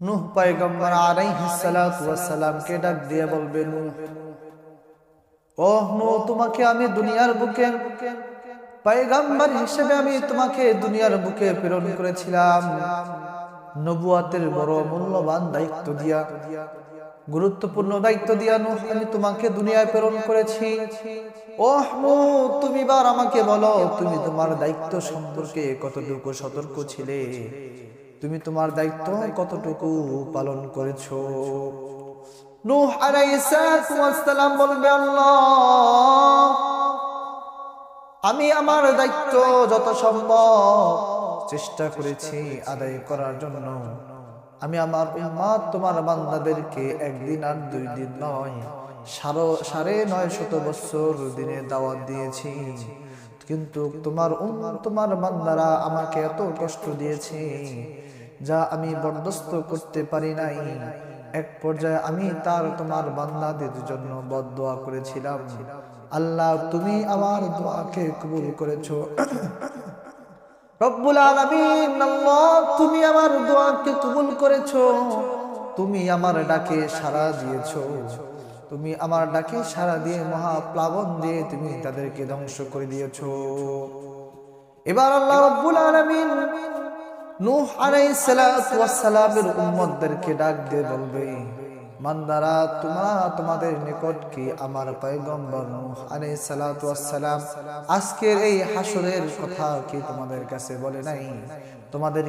নূহ পয়গম্বর সালামকে ডাক দিয়ে বলবে, নূহ ও নূহ, তোমাকে আমি দুনিয়ার বুকে পয়গম্বর হিসেবে আমি তোমাকে দুনিয়ার বুকে প্রেরণ করেছিলাম। নবুয়াতের বড় মূল্যবান দায়িত্ব দিয়া, গুরুত্বপূর্ণ দায়িত্ব দিয়া, নূহ, আমি তোমাকে দুনিয়ায় প্রেরণ করেছি। ওহ তুমি বার আমাকে বলো, তুমি তোমার দায়িত্ব সম্পর্কে কতটুকু সতর্ক ছিলে? তুমি তোমার দায়িত্ব কতটুকু পালন করেছ? নূহ আলাইহিস সালাম বলবে, আল্লাহ, আমি আমার দায়িত্ব যত সম্ভব চেষ্টা করেছি আদায় করার জন্য। আমি আমার উম্মাদ তোমার বান্দাদেরকে একদিন আর দুই দিন নয়, সারো, সাড়ে নয় শত বছর দিনে দাওয়াত দিয়েছি। কিন্তু তোমার তোমার বান্দারা আমাকে এত কষ্ট দিয়েছে যা আমি বরদস্ত করতে পারি নাই। এক পর্যায়ে আমি তার তোমার বান্দাদের জন্য বদদোয়া করেছিলাম। আল্লাহ, তুমি আমার দোয়াকে কবুল করেছ। রব্বুল আলামিন, আল্লাহ, তুমি আমার দোয়াকে কবুল করেছ। তুমি আমার ডাকে সাড়া দিয়েছ। তুমি আমার ডাকে সাড়া দিয়ে মহা প্লাবন দিয়ে তুমি তাদেরকে ধ্বংস করে দিয়েছ। এবার আল্লাহ রব্বুল আলামিন তোমাদের কি আমার পয়গম্বর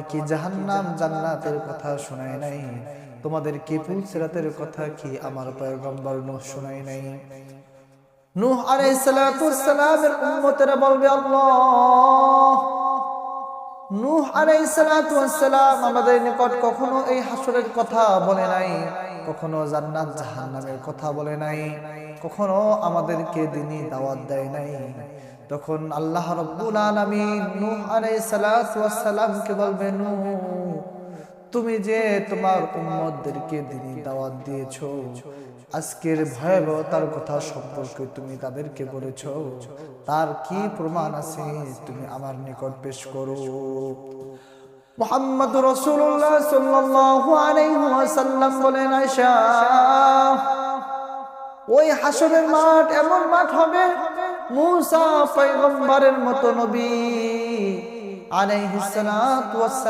কথা জাহান্নাম জান্নাতের কথা শোনায় নাই? তোমাদের কি পুলসিরাতের কথা কি আমার পয়গম্বর নূহ শোনায় নাই? নূহ আলাইহিস সালাতু ওয়াস সালামের উম্মতেরা বলবে, আল্লাহ নূহ আলাইসালাম আমাদের নিকট কখনো এই হাসরের কথা বলে নাই, কখনো জান্নাত জাহান্নামের কথা বলে নাই, কখনো আমাদেরকে দিনই দাওয়াত দেয় নাই। তখন আল্লাহ রব্বুল আলামিন নূহ আলাইসালামকে বলবে, নূহ, তুমি যে তোমার উম্মতদেরকে দিনই দাওয়াত দিয়েছ আজকের ভয়াবহতার কথা সম্পর্কে তুমি তাদেরকে বলেছ। তার কি প্রমাণ আছে? তুমি আমার নিকট পেশ করো। মোহাম্মদ রসুল্লাহ সাল্লাল্লাহু আলাইহি ওয়াসাল্লাম বলেন, আয়েশা, ওই হাসরের মাঠ এমন মাঠ হবে, মুসা পয়গম্বরের মতো নবী। আলাইহিস সালাতু ওয়াস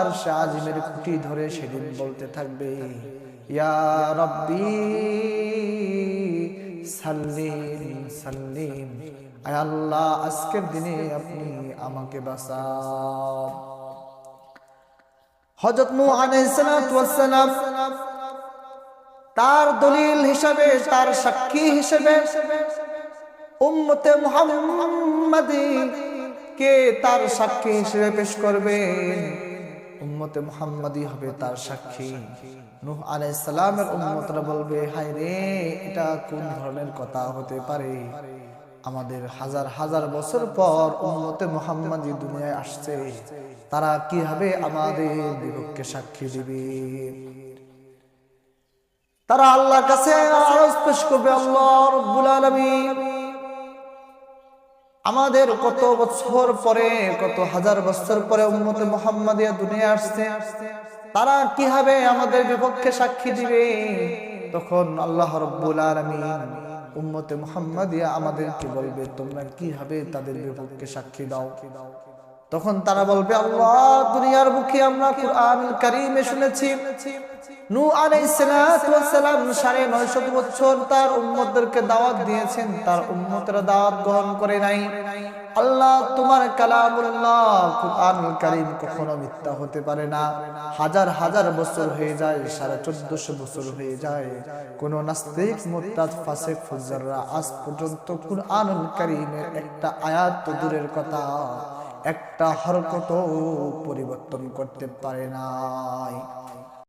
আরশ আজিমের খুঁটি ধরে সেদিন বলতে থাকবে। ইয়া রব্বি সাল্লিম সাল্লিম আয় আল্লাহ, আজকের দিনে আপনি আমাকে বাঁচান। হযরত নূহ আলাইহিস সালাম তার দলিল হিসাবে, তার সাক্ষী হিসাবে উম্মতে মুহাম্মাদি কে তার সাক্ষী হিসেবে পেশ করবেন। উম্মতে মুহাম্মাদি হবে তার সাক্ষী। নূহ আলাইহিস সালামের উম্মতরা বলবে, হায় রে, এটা কোন ধরনের কথা হতে পারে? আমাদের হাজার হাজার বছর পর উম্মতে মুহাম্মাদি দুনিয়ায় আসছে। তারা কীভাবে আমাদের বিপক্ষে সাক্ষী দিবে? তারা আল্লাহর কাছে আরজ পেশ করবে, আল্লাহ রব্বুল আলামিন আমাদের কত বছর পরে, কত হাজার বছর পরে উম্মতে মোহাম্মদিয়া দুনিয়া আসছে, তারা কীভাবে আমাদের বিপক্ষে সাক্ষী দিবে? তখন আল্লাহ রব্বুল আলমিন উম্মতে মোহাম্মদিয়া আমাদেরকে বলবে, তোমরা কীভাবে তাদের বিপক্ষে সাক্ষী দাও? দাও তখন তারা বলবে, আল্লাহ, দুনিয়ার মুখে আমরা কুরআনুল কারীমে শুনেছি। নূহ আলাইহিস সালাতু ওয়াস সালাম 950 বছর তার উম্মতদেরকে দাওয়াত দিয়েছেন। তার উম্মতরা দাওয়াত গ্রহণ করে নাই। আল্লাহ, তোমার কালামুল্লাহ কুরআনুল কারীম কখনো মিথ্যা হতে পারে না। হাজার হাজার বছর হয়ে যায়, সাড়ে চোদ্দশো বছর হয়ে যায়। কোন নাস্তিক, মুরতাদ, ফাসিক ফুজ্জাররা আজ পর্যন্ত কুরআনুল কারীমের একটা আয়াত দূরের কথা। একটা হরকত পরিবর্তন করতে পারে নাই।